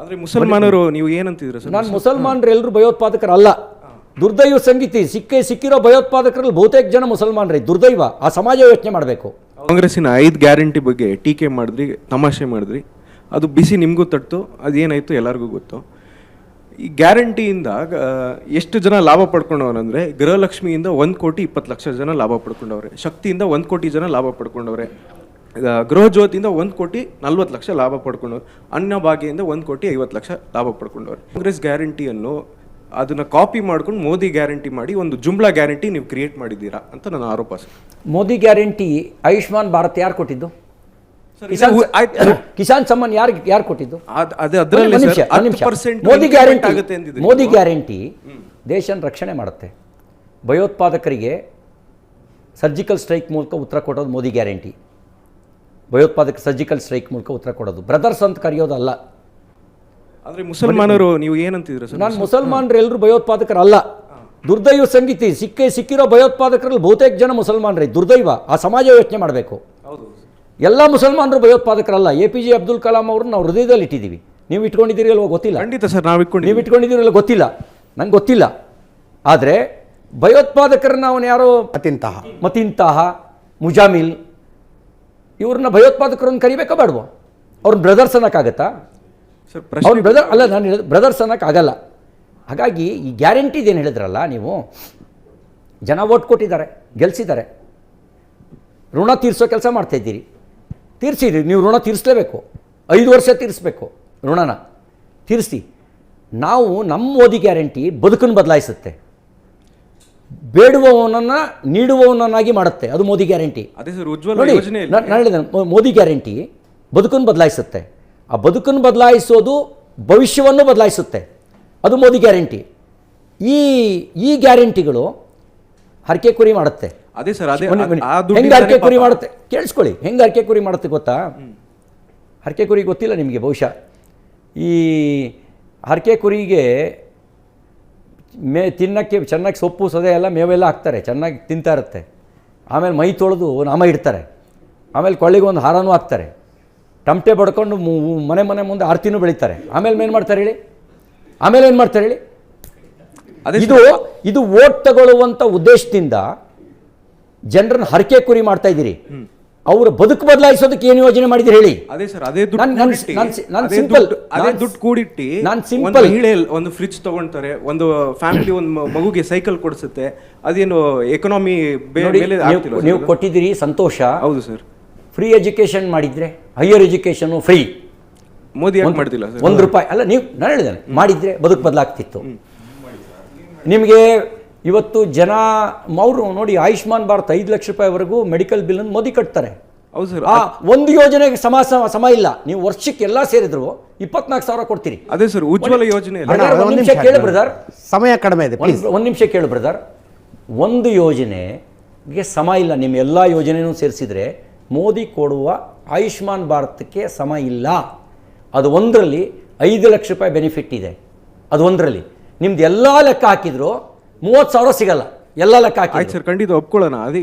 ಆದ್ರೆ ಮುಸಲ್ಮಾನರು ನೀವು ಏನಂತಿದ್ರು ಸರ್? ನಾನು ಮುಸಲ್ಮಾನರು ಎಲ್ಲರೂ ಭಯೋತ್ಪಾದಕರಲ್ಲ ದುರ್ದೈವ ಸಂಗೀತಿ ಸಿಕ್ಕೇ ಸಿಕ್ಕಿರೋ ಭಯೋತ್ಪಾದಕರಲ್ಲಿ ಬಹುತೇಕ ಜನ ಮುಸಲ್ಮಾನರೇ ದುರ್ದೈವ. ಆ ಸಮಾಜ ಯೋಚನೆ ಮಾಡಬೇಕು. ಕಾಂಗ್ರೆಸ್ಸಿನ ಐದು ಗ್ಯಾರಂಟಿ ಬಗ್ಗೆ ಟೀಕೆ ಮಾಡಿದ್ರಿ ತಮಾಷೆ ಮಾಡಿದ್ರಿ. ಅದು ಬಿಸಿ ನಿಮಗೂ ತಟ್ಟು ಅದೇನಾಯ್ತು ಎಲ್ಲರಿಗೂ ಗೊತ್ತು. ಈ ಗ್ಯಾರಂಟಿಯಿಂದ ಎಷ್ಟು ಜನ ಲಾಭ ಪಡ್ಕೊಂಡವ್ರಂದ್ರೆ ಗೃಹಲಕ್ಷ್ಮಿಯಿಂದ ಒಂದು ಕೋಟಿ ಇಪ್ಪತ್ತು ಲಕ್ಷ ಜನ ಲಾಭ ಪಡ್ಕೊಂಡವ್ರೆ. ಶಕ್ತಿಯಿಂದ ಒಂದು ಕೋಟಿ ಜನ ಲಾಭ ಪಡ್ಕೊಂಡವ್ರೆ. ಆ, ಗೃಹ ಜ್ಯೋತಿಯಿಂದ ಒಂದು ಕೋಟಿ ನಲ್ವತ್ತು ಲಕ್ಷ ಲಾಭ ಪಡ್ಕೊಂಡವ್ರು. ಅನ್ನಭಾಗ್ಯದಿಂದ ಒಂದು ಕೋಟಿ ಐವತ್ತು ಲಕ್ಷ ಲಾಭ ಪಡ್ಕೊಂಡವ್ರು. ಕಾಂಗ್ರೆಸ್ ಗ್ಯಾರಂಟಿಯನ್ನು ಅದನ್ನ ಕಾಪಿ ಮಾಡ್ಕೊಂಡು ಮೋದಿ ಗ್ಯಾರಂಟಿ ಮಾಡಿ ಒಂದು ಜುಮ್ಲಾ ಗ್ಯಾರಂಟಿ ನೀವು ಕ್ರಿಯೇಟ್ ಮಾಡಿದ್ದೀರಾ ಅಂತ ನನ್ನ ಆರೋಪ ಸರ್. ಮೋದಿ ಗ್ಯಾರಂಟಿ ಆಯುಷ್ಮಾನ್ ಭಾರತ್ ಯಾರು ಕೊಟ್ಟಿದ್ದು? ಕಿಸಾನ್ ಸಮ್ಮನ್ ಯಾರ್ ಯಾರು ಕೊಟ್ಟಿದ್ದು? ಮೋದಿ ಗ್ಯಾರಂಟಿ ಮೋದಿ ಗ್ಯಾರಂಟಿ ದೇಶನ ರಕ್ಷಣೆ ಮಾಡುತ್ತೆ. ಭಯೋತ್ಪಾದಕರಿಗೆ ಸರ್ಜಿಕಲ್ ಸ್ಟ್ರೈಕ್ ಮೂಲಕ ಉತ್ತರ ಕೊಡೋದು ಮೋದಿ ಗ್ಯಾರಂಟಿ. ಭಯೋತ್ಪಾದಕ ಸರ್ಜಿಕಲ್ ಸ್ಟ್ರೈಕ್ ಮೂಲಕ ಉತ್ತರ ಕೊಡೋದು. ಬ್ರದರ್ಸ್ ಅಂತ ಕರೆಯೋದಲ್ಲ. ಆದರೆ ಮುಸಲ್ಮಾನರು ನೀವು ಏನಂತಿದ್ರು ಸರ್? ನಾನು ಮುಸಲ್ಮಾನರು ಎಲ್ಲರೂ ಭಯೋತ್ಪಾದಕರಲ್ಲ. ದುರ್ದೈವ ಸಂಗೀತಿ ಸಿಕ್ಕೇ ಸಿಕ್ಕಿರೋ ಭಯೋತ್ಪಾದಕರಲ್ಲಿ ಬಹುತೇಕ ಜನ ಮುಸಲ್ಮಾನರೇ ದುರ್ದೈವ. ಆ ಸಮಾಜ ಯೋಚನೆ ಮಾಡಬೇಕು. ಹೌದು. ಎಲ್ಲ ಮುಸಲ್ಮಾನರು ಭಯೋತ್ಪಾದಕರಲ್ಲ. A P J Abdul Kalam ಅವರು ನಾವು ಹೃದಯದಲ್ಲಿ ಇಟ್ಟಿದ್ದೀವಿ. ನೀವು ಇಟ್ಕೊಂಡಿದ್ದೀರಿ ಅಲ್ವ ಗೊತ್ತಿಲ್ಲ? ಖಂಡಿತ ಸರ್ ನಾವು ಇಟ್ಕೊಂಡು ನೀವು ಇಟ್ಕೊಂಡಿದ್ದೀರಲ್ಲ ಗೊತ್ತಿಲ್ಲ? ನಂಗೆ ಗೊತ್ತಿಲ್ಲ. ಆದರೆ ಭಯೋತ್ಪಾದಕರನ್ನ ಅವನು ಯಾರೋ ಮತ್ತಿಂತಹ ಮತ್ತಿಂತಹ ಮುಜಾಮಿಲ್ ಇವ್ರನ್ನ ಭಯೋತ್ಪಾದಕರನ್ನು ಕರಿಬೇಕಾ ಬೇಡವೋ? ಅವ್ರನ್ನ ಬ್ರದರ್ಸ್ ಅನ್ನೋಕ್ಕಾಗತ್ತಾ? ಅವ್ರ ಬ್ರದರ್ ಅಲ್ಲ ನಾನು ಹೇಳಿದ ಬ್ರದರ್ಸ್ ಅನ್ನೋಕ್ಕಾಗಲ್ಲ. ಹಾಗಾಗಿ ಈ ಗ್ಯಾರಂಟಿ ಇದೇನು ಹೇಳಿದ್ರಲ್ಲ ನೀವು ಜನ ಓಟ್ ಕೊಟ್ಟಿದ್ದಾರೆ ಗೆಲ್ಸಿದ್ದಾರೆ. ಋಣ ತೀರಿಸೋ ಕೆಲಸ ಮಾಡ್ತಾಯಿದ್ದೀರಿ ತೀರಿಸಿರಿ ನೀವು ಋಣ ತೀರಿಸಲೇಬೇಕು. ಐದು ವರ್ಷ ತೀರಿಸ್ಬೇಕು ಋಣನ. ತೀರಿಸಿ. ನಾವು ನಮ್ಮ ಓದಿ ಗ್ಯಾರಂಟಿ ಬದುಕನ್ನು ಬದಲಾಯಿಸುತ್ತೆ. ಬೇಡುವವನನ್ನು ನೀಡುವವನನ್ನಾಗಿ ಮಾಡುತ್ತೆ. ಅದು ಮೋದಿ ಗ್ಯಾರಂಟಿ. ಅದೇ ಸರ್ ಉಜ್ವಲ ನೋಡಿ ಯೋಜನೆ ನಾನು ಹೇಳಿದೆ ಮೋದಿ ಗ್ಯಾರಂಟಿ ಬದುಕನ್ನು ಬದಲಾಯಿಸುತ್ತೆ. ಆ ಬದುಕನ್ನು ಬದಲಾಯಿಸೋದು ಭವಿಷ್ಯವನ್ನು ಬದಲಾಯಿಸುತ್ತೆ. ಅದು ಮೋದಿ ಗ್ಯಾರಂಟಿ. ಈ ಈ ಗ್ಯಾರಂಟಿಗಳು ಹರಕೆ ಕುರಿ ಮಾಡುತ್ತೆ. ಅದೇ ಸರ್ ಅದೇ ಹೆಂಗ್ ಹರಕೆ ಕುರಿ ಮಾಡುತ್ತೆ? ಕೇಳಿಸ್ಕೊಳ್ಳಿ ಹೆಂಗೆ ಹರಕೆ ಕುರಿ ಮಾಡುತ್ತೆ ಗೊತ್ತಾ? ಹರಕೆ ಕುರಿ ಗೊತ್ತಿಲ್ಲ ನಿಮಗೆ ಬಹುಶಃ. ಈ ಹರಕೆ ಕುರಿಗೆ ಮೇ ತಿನ್ನಕ್ಕೆ ಚೆನ್ನಾಗಿ ಸೊಪ್ಪು ಸದೆ ಎಲ್ಲ ಮೇವೆಲ್ಲ ಹಾಕ್ತಾರೆ ಚೆನ್ನಾಗಿ ತಿಂತಾ ಇರುತ್ತೆ. ಆಮೇಲೆ ಮೈ ತೊಳೆದು ನಾಮ ಇಡ್ತಾರೆ. ಆಮೇಲೆ ಕೊಳ್ಳಿಗೆ ಒಂದು ಹಾರನೂ ಹಾಕ್ತಾರೆ. ಟಮಟೆ ಬಡ್ಕೊಂಡು ಮನೆ ಮನೆ ಮುಂದೆ ಆರತಿನೂ ಬೆಳೀತಾರೆ. ಆಮೇಲೆ ಏನು ಮಾಡ್ತಾರೆ ಹೇಳಿ? ಆಮೇಲೆ ಏನು ಮಾಡ್ತಾರೆ ಹೇಳಿ? ಅದೇ ಇದು ಇದು ಓಟ್ ತಗೊಳ್ಳುವಂಥ ಉದ್ದೇಶದಿಂದ ಜನರನ್ನು ಹರಕೆ ಕುರಿ ಮಾಡ್ತಾ ಇದ್ದೀರಿ. ಅವರ ಬದುಕು ಬದಲಾಯಿಸೋದಕ್ಕೆ ಏನು ಯೋಜನೆ ಮಾಡಿದ್ರೆ ಹೇಳಿ? ಅದೇ ಸರ್ ಅದೇ ನಾನ್- ನಾನ್- ಕೂಡಿಟ್ಟಿ- ನಾನ್ ಸಿ- ನಾನ್ ಅದೇ. ದುಡ್ಡು- ಕೂಡಿಟ್ಟಿ. ನಾನ್. ಮಹಿಳೆ ಒಂದು ಫ್ರಿಜ್ ತಗೊಂತಾರೆ ಒಂದು ಫ್ಯಾಮಿಲಿ ಒಂದು ಮಗುಗೆ ಸೈಕಲ್ ಕೊಡಿಸುತ್ತೆ ಅದೇನು ಎಕನಾಮಿ ನೀವು ಕೊಟ್ಟಿದ್ದೀರಿ ಸಂತೋಷ. ಹೌದು ಸರ್. ಫ್ರೀ ಎಜುಕೇಶನ್ ಮಾಡಿದ್ರೆ ಹೈಯರ್ ಎಜುಕೇಶನ್ ಫ್ರೀ ಮೋದಿ ಯಾಕೆ ಮಾಡ್ತಿಲ್ಲ ಸರ್? ಒಂದು ರೂಪಾಯಿ ಅಲ್ಲ ನೀವು ನಾನು ಹೇಳಿದ್ದೇನೆ ಮಾಡಿದ್ರೆ ಬದುಕು ಬದಲಾಗ್ತಿತ್ತು. ನಿಮಗೆ ಇವತ್ತು ಜನ ಅವರು ನೋಡಿ ಆಯುಷ್ಮಾನ್ ಭಾರತ್ ಐದು ಲಕ್ಷ ರೂಪಾಯಿವರೆಗೂ ಮೆಡಿಕಲ್ ಬಿಲ್ ಅನ್ನು ಮೋದಿ ಕಟ್ತಾರೆ. ಹೌದು ಸರ್. ಆ ಒಂದು ಯೋಜನೆಗೆ ಸಮ ಸಮ ಸಮ ಇಲ್ಲ. ನೀವು ವರ್ಷಕ್ಕೆ ಎಲ್ಲ ಸೇರಿದ್ರು ಇಪ್ಪತ್ನಾಲ್ಕು ಸಾವಿರ ಕೊಡ್ತೀರಿ. ಅದೇ ಸರ್ ಉಜ್ವಲ ಯೋಜನೆ ಅಲ್ಲ? ಒಂದ್ ನಿಮಿಷ ನಿಮಿಷ ಕೇಳು ಬ್ರದರ್. ಸಮಯ ಕಡಿಮೆ ಇದೆ ಪ್ಲೀಸ್ ಒಂದು ನಿಮಿಷ ಕೇಳು ಬ್ರದರ್. ಒಂದು ಯೋಜನೆಗೆ ಸಮ ಇಲ್ಲ. ನಿಮ್ಮ ಎಲ್ಲ ಯೋಜನೆನೂ ಸೇರಿಸಿದ್ರೆ ಮೋದಿ ಕೊಡುವ ಆಯುಷ್ಮಾನ್ ಭಾರತಕ್ಕೆ ಸಮ ಇಲ್ಲ. ಅದು ಒಂದರಲ್ಲಿ ಐದು ಲಕ್ಷ ರೂಪಾಯಿ ಬೆನಿಫಿಟ್ ಇದೆ. ಅದು ಒಂದರಲ್ಲಿ. ನಿಮ್ದು ಎಲ್ಲ ಲೆಕ್ಕ ಹಾಕಿದ್ರು ಮೂವತ್ತು ಸಾವಿರ ಸಿಗಲ್ಲ. ಎಲ್ಲ ಲೆಕ್ಕ ಹಾಕಿದ್ರು. ಸರ್ ಖಂಡಿತ ಒಪ್ಕೊಳ್ಳೋಣ. ಅದೇ